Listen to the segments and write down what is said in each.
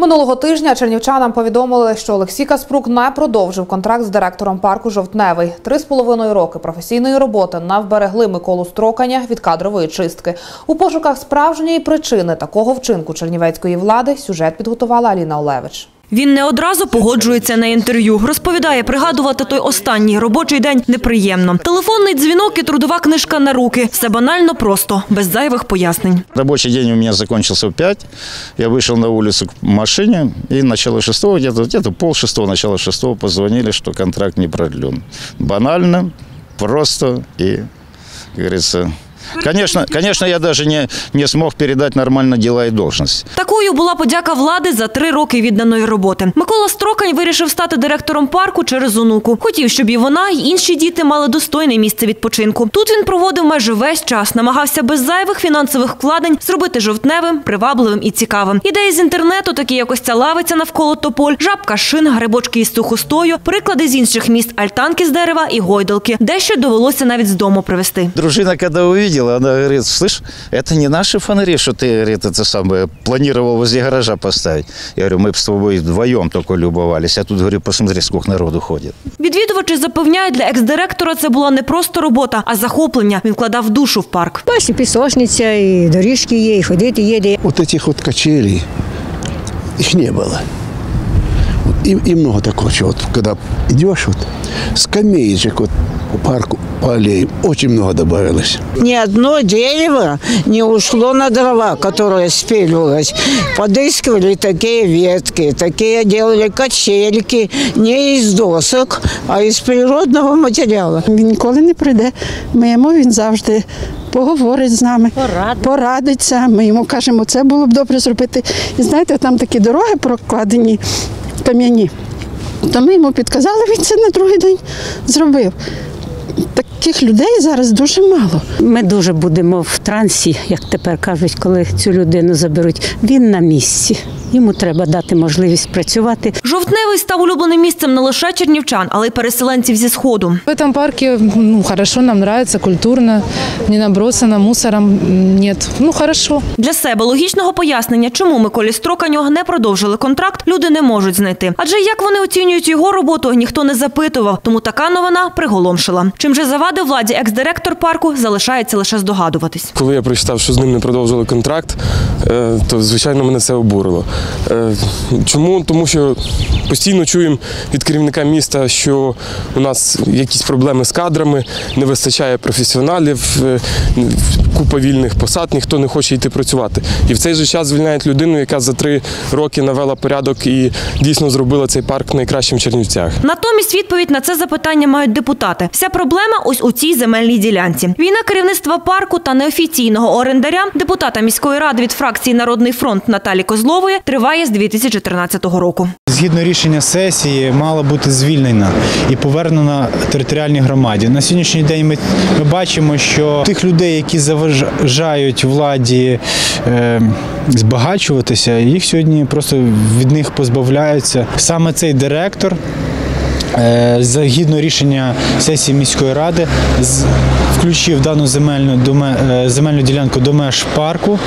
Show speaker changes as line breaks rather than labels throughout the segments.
Минулого тижня чернівчанам повідомили, що Олексій Каспрук не продовжив контракт з директором парку Жовтневий. Три з половиною роки професійної роботи навберегли Миколу Строканя від кадрової чистки. У пошуках справжньої причини такого вчинку чернівецької влади сюжет підготувала Аліна Олевич.
Він не одразу погоджується на інтерв'ю. Розповідає, пригадувати той останній робочий день неприємно. Телефонний дзвінок і трудова книжка на руки. Все банально просто, без зайвих пояснень.
Рабочий день у меня закончился в 5. Я вышел на улицу к машине, и начало шестого, где-то где пол шестого, начало шестого позвонили, что контракт не продлен. Банально, просто и, как говорится, Конечно, конечно, я даже не, не смог передать нормально дела и должность.
Такою була подяка влади за три роки відданої роботи. Микола Строкань вирішив стати директором парку через онуку. Хотів, щоб і вона, і інші діти мали достойне місце відпочинку. Тут він проводив майже весь час, намагався без зайвих фінансових вкладень зробити жовтневим, привабливим і цікавим. Ідеї з інтернету, такі як ось ця лавиця навколо тополь, жабка шин, грибочки із сухостою, приклади з інших міст, альтанки з дерева і гойдалки. Дещо довелося навіть з дому привезти.
Дружина, когда увидела, она говорит, слышь, это не наши фонари, что ты, говорит, это самое, планировал возле гаража поставить. Я говорю, мы бы с тобой вдвоем только любовались, а тут, говорю, посмотри, сколько народу ходит.
Відвідувачі запевняють, для екс-директора це була не просто робота, а захоплення. Він вкладав душу в парк.
Бачите, пісочниця, і доріжки є, і ходити є де.
вот этих вот качелей, их не было. И, и много такого чего. Вот, когда идешь, вот, скамеечек вот, по парку, по аллее, очень много добавилось.
Ни одно дерево не ушло на дрова, которое спиливалось. Подыскивали такие ветки, такие делали качельки не из досок, а из природного материала.
Він ніколи не прийде мимо, він завжди поговорить з нами, порадиться. Ми йому кажемо, це було б добре зробити. І знаєте, там такі дороги прокладені кам'яні. То ми йому підказали, він це на другий день зробив. Таких людей зараз дуже мало.
Ми дуже будемо в трансі, як тепер кажуть, коли цю людину заберуть. Він на місці. Йому треба дати можливість працювати.
Жовтневий став улюбленим місцем не лише чернівчан, але й переселенців зі сходу.
В этом парке ну, хорошо, нам нравится, культурно, не набросано, мусором нет. Ну, хорошо.
Для себе логічного пояснення, чому Миколі Строканю не продовжили контракт, люди не можуть знайти. Адже як вони оцінюють його роботу, ніхто не запитував. Тому така новина приголомшила. Чим же завадив владі екс-директор парку, залишається лише здогадуватись.
Коли я прочитав, що з ним не продовжили контракт, е, то звичайно мене це обурило. Е, Чому? Тому що постійно чуємо від керівника міста, що у нас якісь проблеми з кадрами, не вистачає професіоналів, е, купа вільних посад, ніхто не хоче йти працювати. І в цей же час звільняють людину, яка за три роки навела порядок і дійсно зробила цей парк найкращим в Чернівцях.
Натомість відповідь на це запитання мають депутати. Вся проблема ось у цій земельній ділянці. Війна керівництва парку та неофіційного орендаря, депутата міської ради від фракції Народний фронт Наталі Козлової, триває з 2014 року.
Згідно рішення сесії, мала бути звільнена і повернена територіальній громаді. На сьогоднішній день ми, ми бачимо, що тих людей, які заважають владі е, збагачуватися, їх сьогодні просто від них позбавляються. Саме цей директор. Е, Згідно рішення сесії міської ради, з- включив дану земельну, доме- е, земельну ділянку до меж парку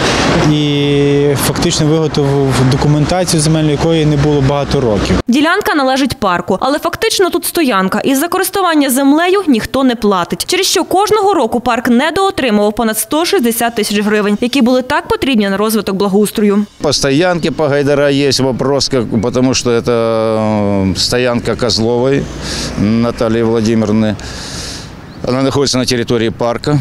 і фактично виготовив документацію земельну, якої не було багато років.
Ділянка належить парку, але фактично тут стоянка. І за користування землею ніхто не платить. Через що кожного року парк недоотримував понад 160 тисяч гривень, які були так потрібні на розвиток благоустрою.
По стоянке по Гайдара есть вопрос, как, потому что это э, Козловой Натальи Владимировны. Она находится на территории парка.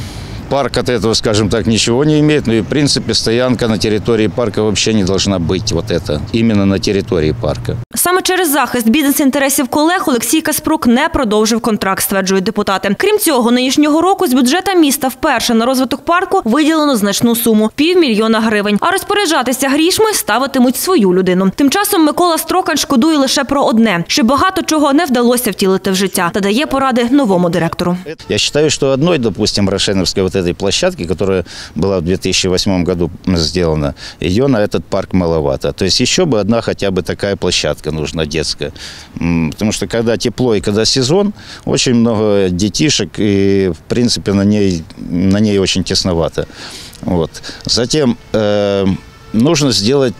Парк от этого, скажем так, ничего не имеет. Ну и, в принципе, стоянка на территории парка вообще не должна быть. Вот это. Именно на территории парка.
Саме через захист бізнес-інтересів колег Олексій Каспрук не продовжив контракт, стверджують депутати. Крім цього, нинішнього року з бюджета міста вперше на розвиток парку виділено значну суму півмільйона гривень. А розпоряджатися грішми ставитимуть свою людину. Тим часом Микола Строкан шкодує лише про одне, що багато чого не вдалося втілити в життя, та дає поради новому директору.
Я считаю, что одной, допустим, Рошеновской вот этой площадки, которая была в 2008 году сделана, ее на этот парк маловато. То есть еще бы одна хотя бы такая площадка нужна детская. Потому что когда тепло и когда сезон, очень много детишек, и в принципе на ней, на ней очень тесновато. Вот. Затем э, нужно сделать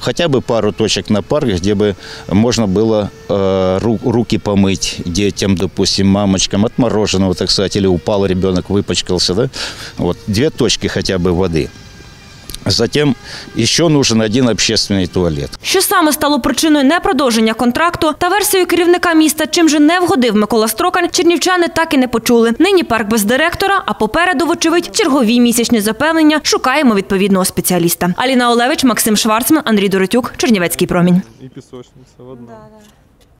хотя бы пару точек на парк, где бы можно было э, ру- руки помыть детям, допустим, мамочкам от мороженого, так сказать, или упал ребенок, выпачкался, да? Вот, две точки хотя бы воды. Затем еще нужен один общественный туалет.
Що саме стало причиною непродовження контракту та версією керівника міста, чим же не вгодив Микола Строкань, чернівчани так і не почули. Нині парк без директора, а попереду, вочевидь, чергові місячні запевнення. Шукаємо відповідного спеціаліста. Аліна Олевич, Максим Шварцман, Андрій Доротюк, Чернівецький промінь.
І пісочниця одна.